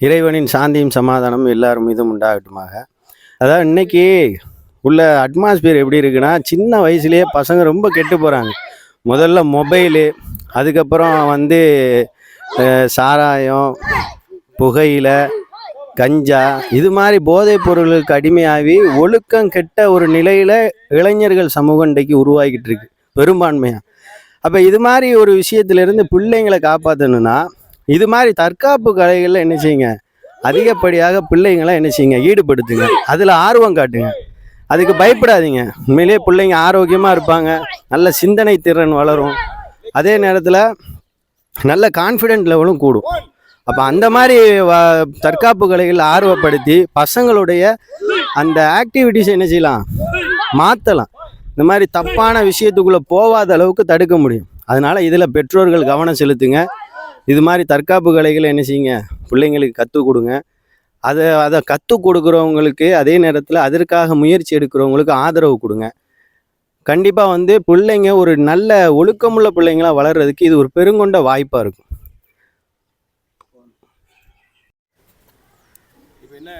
இறைவனின் சாந்தியும் சமாதானமும் எல்லாரும் மீதும் உண்டாகட்டுமாக. அதாவது இன்னைக்கு உள்ள அட்மாஸ்பியர் எப்படி இருக்குன்னா சின்ன வயசுலேயே பசங்க ரொம்ப கெட்டு போகிறாங்க முதல்ல மொபைலு அதுக்கப்புறம் வந்து சாராயம் புகையில கஞ்சா இது மாதிரி போதைப் பொருளுக்கு அடிமையாகி ஒழுக்கம் கெட்ட ஒரு நிலையில் இளைஞர்கள் சமூகம் இன்றைக்கு உருவாகிட்டு இருக்கு. பெரும்பான்மையாக அப்போ இது மாதிரி ஒரு விஷயத்திலிருந்து பிள்ளைங்களை காப்பாற்றணும்னா இது மாதிரி தற்காப்பு கலைகளில் என்ன செய்யுங்க? அதிகப்படியாக பிள்ளைங்களை என்ன செய்யுங்க? ஈடுபடுத்துங்க. அதில் ஆர்வம் காட்டுங்க. அதுக்கு பயப்படாதீங்க. உண்மையிலேயே பிள்ளைங்க ஆரோக்கியமாக இருப்பாங்க. நல்ல சிந்தனை திறன் வளரும். அதே நேரத்தில் நல்ல கான்ஃபிடென்ட் லெவலும் கூடும். அப்போ அந்த மாதிரி வ- தற்காப்பு கலைகள் ஆர்வப்படுத்தி பசங்களுடைய அந்த ஆக்டிவிட்டிஸை என்ன செய்யலாம்? மாற்றலாம் இந்த மாதிரி தப்பான விஷயத்துக்குள்ளே போகாத அளவுக்கு தடுக்க முடியும். அதனால் இதில் பெற்றோர்கள் கவனம் செலுத்துங்க. இது மாதிரி தற்காப்பு கலைகளை என்ன செய்யுங்க? பிள்ளைங்களுக்கு கற்றுக் கொடுங்க. அதை அதை கற்றுக் கொடுக்குறவங்களுக்கு அதே நேரத்தில் அதற்காக முயற்சி எடுக்கிறவங்களுக்கு ஆதரவு கொடுங்க. கண்டிப்பாக வந்து பிள்ளைங்க ஒரு நல்ல ஒழுக்கமுள்ள பிள்ளைங்களாக வளர்கிறதுக்கு இது ஒரு பெருங்கொண்ட வாய்ப்பாக இருக்கும். என்ன